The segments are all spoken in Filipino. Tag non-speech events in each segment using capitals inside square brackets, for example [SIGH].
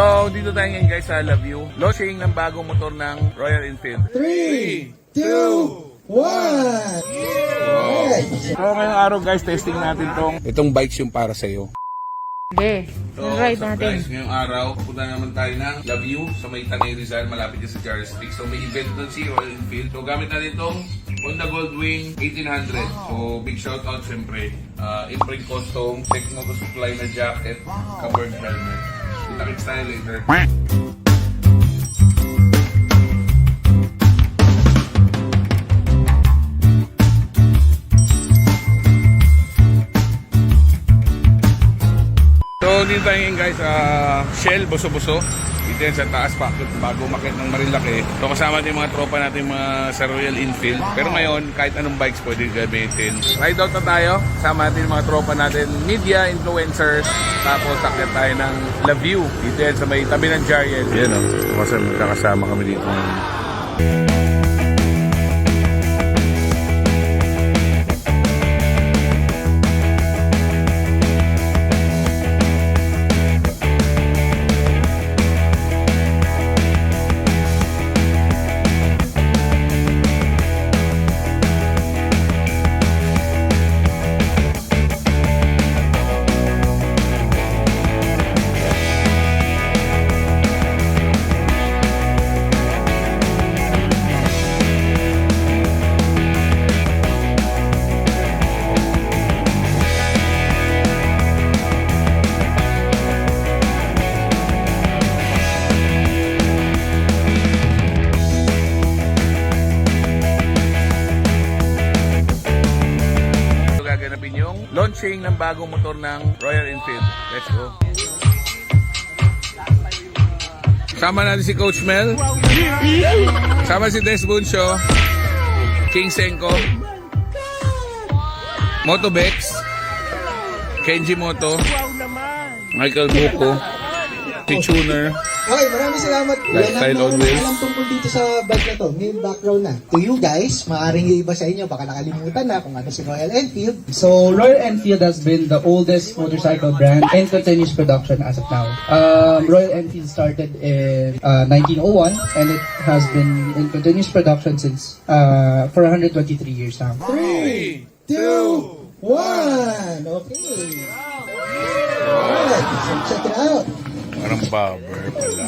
So, dito tayo ngayon guys sa Love You. Launching ng bagong motor ng Royal Enfield. 3, 2, 1. Alright. So, ngayong araw guys, testing natin tong itong bikes yung para sa'yo. Sige, So, up, natin. guys? Ngayong araw, pupunta naman tayo ng Love You sa may Tanay Rizal, malapit din sa Jarstick. So, may event doon si Royal Enfield. So, gamit natin itong Honda Goldwing 1800. So, big shout out syempre. Uh, Imprint Custom, Tech Moto Supply na jacket, covered helmet. Kita-kits tayo later. So, dito tayo guys, uh, Shell, Boso-Boso. Dito yan sa taas pa, bago makit ng Marilaki. So, kasama din mga tropa natin mga sa Royal Enfield. Pero ngayon, kahit anong bikes pwede gamitin. Ride out na tayo. Kasama natin mga tropa natin, media, influencers. Tapos, sakit tayo ng La View. Dito yan sa may tabi ng Jariel. Yan o, oh. kasi magkakasama kami dito. So, launching ng bagong motor ng Royal Enfield. Let's go. Sama natin si Coach Mel. Sama si Des Buncio. King Senko. Motobex. Kenji Moto. Michael Buko. Si Tuner. Okay, maraming salamat. Lifestyle Wala on na wheels. alam tungkol dito sa bike na to. May background na. To you guys, maaaring yung iba sa inyo, baka nakalimutan na kung ano si Royal Enfield. So Royal Enfield has been the oldest motorcycle brand in continuous production as of now. Um, Royal Enfield started in uh, 1901 and it has been in continuous production since uh, for 123 years now. 3, 2, 1. Okay. Alright, so check it out. Parang bobber pala.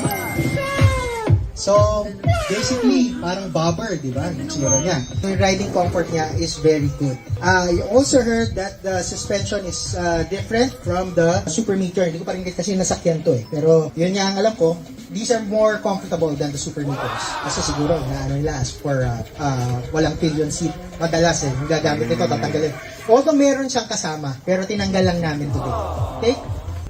So, basically, parang bobber, di ba? Tsura niya. Yung riding comfort niya is very good. I also heard that the suspension is uh, different from the Super Meteor. Hindi ko pa rin kasi nasakyan to eh. Pero yun nga ang alam ko, these are more comfortable than the Super Meters. Kasi siguro, na ano nila, as for uh, uh, walang pillion seat, madalas eh, yung gagamit nito, tatanggalin. Although meron siyang kasama, pero tinanggal lang namin today. Okay?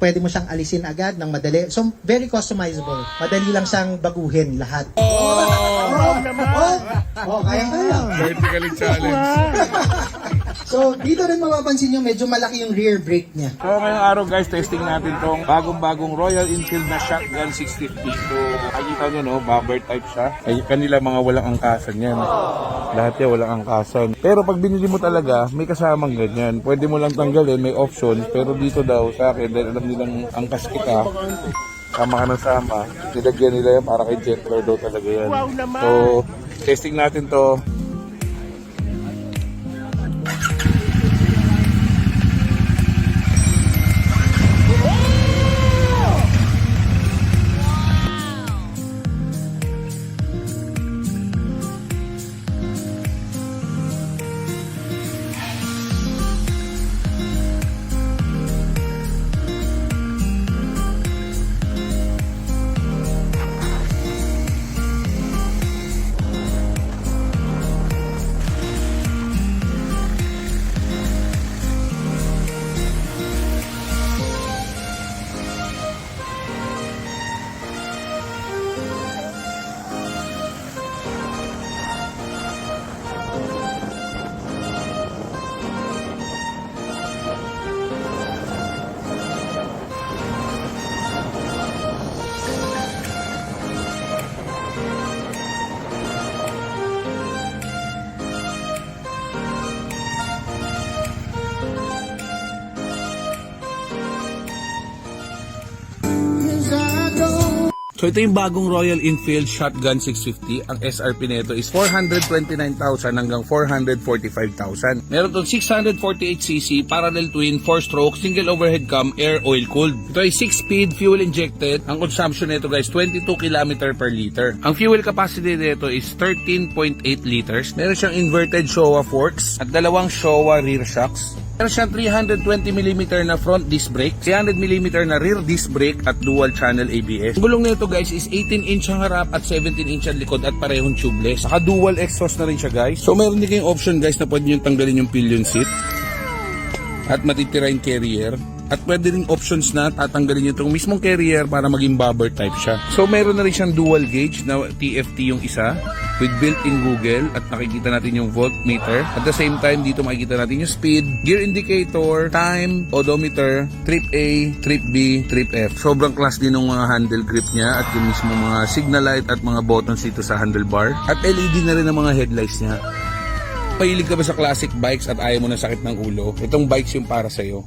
Pwede mo siyang alisin agad ng madali. So, very customizable. Madali lang siyang baguhin lahat. Oh! Oh, oh kaya kaya. Vertically challenged. [LAUGHS] So, dito rin mapapansin nyo, medyo malaki yung rear brake niya. So ngayong araw guys, testing natin tong bagong-bagong Royal Enfield na Shotgun 650. So makikita nyo no, bobber type siya. Ay, kanila mga walang angkasan yan. Lahat yan walang angkasan. Pero pag binili mo talaga, may kasamang ganyan. Pwede mo lang tanggalin, may option. Pero dito daw sa akin, dahil alam nilang angkas kita, sama ka ng sama, nilagyan nila yan para kay gentler daw talaga yan. So, testing natin to. So ito yung bagong Royal Enfield Shotgun 650. Ang SRP nito is 429,000 hanggang 445,000. Meron itong 648cc parallel twin 4-stroke single overhead cam air oil cooled. Ito ay 6-speed fuel injected. Ang consumption nito guys 22 km per liter. Ang fuel capacity nito is 13.8 liters. Meron siyang inverted Showa forks at dalawang Showa rear shocks. Meron siyang 320mm na front disc brake, 300mm na rear disc brake at dual channel ABS. Ang gulong nito guys is 18 inch ang harap at 17 inch ang likod at parehong tubeless. Saka dual exhaust na rin siya guys. So meron din kayong option guys na pwede nyo tanggalin yung pillion seat at matitira yung carrier. At pwede rin options na tatanggalin itong mismong carrier para maging bobber type siya. So meron na rin siyang dual gauge na TFT yung isa with built-in Google at nakikita natin yung voltmeter. At the same time, dito makikita natin yung speed, gear indicator, time, odometer, trip A, trip B, trip F. Sobrang class din ng mga handle grip niya at yung mismo mga signal light at mga buttons dito sa handlebar. At LED na rin ang mga headlights niya. Pahilig ka ba sa classic bikes at ayaw mo ng sakit ng ulo? Itong bikes yung para sa'yo.